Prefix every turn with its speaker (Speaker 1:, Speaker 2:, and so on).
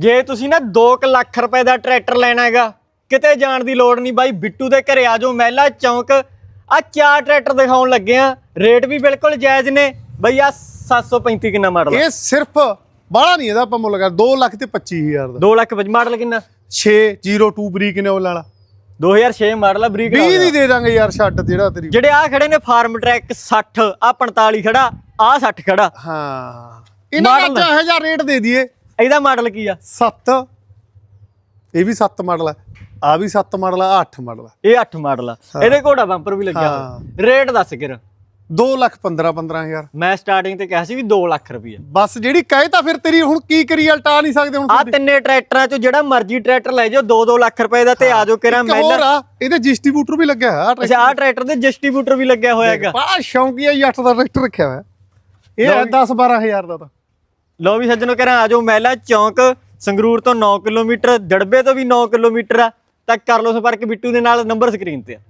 Speaker 1: ਜੇ ਤੁਸੀਂ ਨਾ 2 ਲੱਖ ਰੁਪਏ ਦਾ ਟਰੈਕਟਰ ਲੈਣਾ ਹੈਗਾ ਕਿਤੇ ਜਾਣ ਦੀ ਲੋੜ ਨਹੀਂ ਬਾਈ ਬਿੱਟੂ ਦੇ ਘਰੇ ਆ ਜਾਓ ਮਹਿਲਾ ਚੌਂਕ। ਆ ਚਾਰ ਟਰੈਕਟਰ ਦਿਖਾਉਣ ਲੱਗੇ ਆ ਰੇਟ ਵੀ ਬਿਲਕੁਲ ਜਾਇਜ਼ ਨੇ। ਬਈ ਆ 735 ਕਿੰਨਾ ਮਾਡਲ
Speaker 2: ਇਹ ਸਿਰਫ ਬਾਹਲਾ ਨਹੀਂ ਇਹਦਾ ਆਪਾਂ ਮੁੱਲ ਕਰ 2 ਲੱਖ ਤੇ 25000 ਦਾ।
Speaker 1: 2 ਲੱਖ ਵਿੱਚ ਮਾਡਲ ਕਿੰਨਾ?
Speaker 2: 602 ਬਰੀਕ ਨੇ ਉਹ ਵਾਲਾ।
Speaker 1: 2006 ਮਾਡਲ ਆ ਬਰੀਕ
Speaker 2: 20 ਦੀ ਦੇ ਦਾਂਗੇ ਯਾਰ ਛੱਡ ਜਿਹੜਾ ਤੇਰੀ
Speaker 1: ਜਿਹੜੇ ਆ ਖੜੇ ਨੇ ਫਾਰਮ ਟਰੈਕ 60 ਆ 45 ਖੜਾ ਆ 60 ਖੜਾ।
Speaker 2: ਹਾਂ। ਇਹਨਾਂ ਦਾ
Speaker 1: Model।
Speaker 2: ਚਾਹੇ ਜਾਂ ਰੇਟ ਦੇ ਦਈਏ?
Speaker 1: ਇਹਦਾ ਮਾਡਲ ਕੀ ਆ?
Speaker 2: 7 ਇਹ ਵੀ 7 ਮਾਡਲ ਹੈ ਆ ਵੀ 7 ਮਾਡਲ ਆ 8 ਮਾਡਲ ਆ।
Speaker 1: ਇਹ 8 ਮਾਡਲ ਆ। ਇਹਦੇ ਘੋੜਾ ਬੰਪਰ ਵੀ ਲੱਗਿਆ ਹੋਇਆ। ਰੇਟ ਦੱਸ ਕਿਰ
Speaker 2: 2 ਲੱਖ 15 15000
Speaker 1: ਮੈਂ ਸਟਾਰਟਿੰਗ ਤੇ ਕਿਹਾ ਸੀ ਵੀ 2 ਲੱਖ ਰੁਪਏ
Speaker 2: ਬਸ ਜਿਹੜੀ ਕਹੇ ਤਾਂ ਫਿਰ ਤੇਰੀ ਹੁਣ ਕੀ ਕਰੀ ਅਲਟਾ ਨਹੀਂ ਸਕਦੇ ਹੁਣ
Speaker 1: ਆ ਤਿੰਨੇ ਟਰੈਕਟਰਾਂ ਚੋਂ ਜਿਹੜਾ ਮਰਜ਼ੀ ਟਰੈਕਟਰ ਲੈ ਜਾਓ 2-2 ਲੱਖ ਰੁਪਏ ਦਾ ਤੇ ਆ ਜਾਓ ਕਿਰਾ
Speaker 2: ਆ ਇਹਦੇ ਡਿਸਟ੍ਰੀਬਿਊਟਰ ਵੀ ਲੱਗਿਆ ਹੋਇਆ
Speaker 1: ਅੱਛਾ ਆ ਟਰੈਕਟਰ। ਦੇ ਡਿਸਟ੍ਰੀਬਿਊਟਰ ਵੀ ਲੱਗਿਆ ਹੋਇਆ ਹੈਗਾ।
Speaker 2: ਬੜਾ ਸ਼ੌਂਕੀਆ 8 ਦਾ ਟਰੈਕਟਰ ਰੱਖਿਆ ਹੋਇਆ। ਇਹ ਹੈ 10 12000 ਦਾ ਤਾਂ।
Speaker 1: ਲਓ ਵੀ ਸੱਜਣੋ ਕਿਰਾ ਆ ਜਾਓ ਮਹਿਲਾ ਚੌਂਕ, ਸੰਗਰੂਰ ਤੋਂ 9 ਕਿਲੋਮੀਟਰ, ਦੜਬੇ ਤੋਂ ਵੀ 9 ਕਿਲੋਮੀਟਰ ਆ। ਤਾਂ ਕਰ ਲਓ ਸੰਪਰਕ ਬਿੱਟੂ ਦੇ ਨਾਲ ਨੰਬਰ ਸਕਰੀਨ ਤੇ ਆ।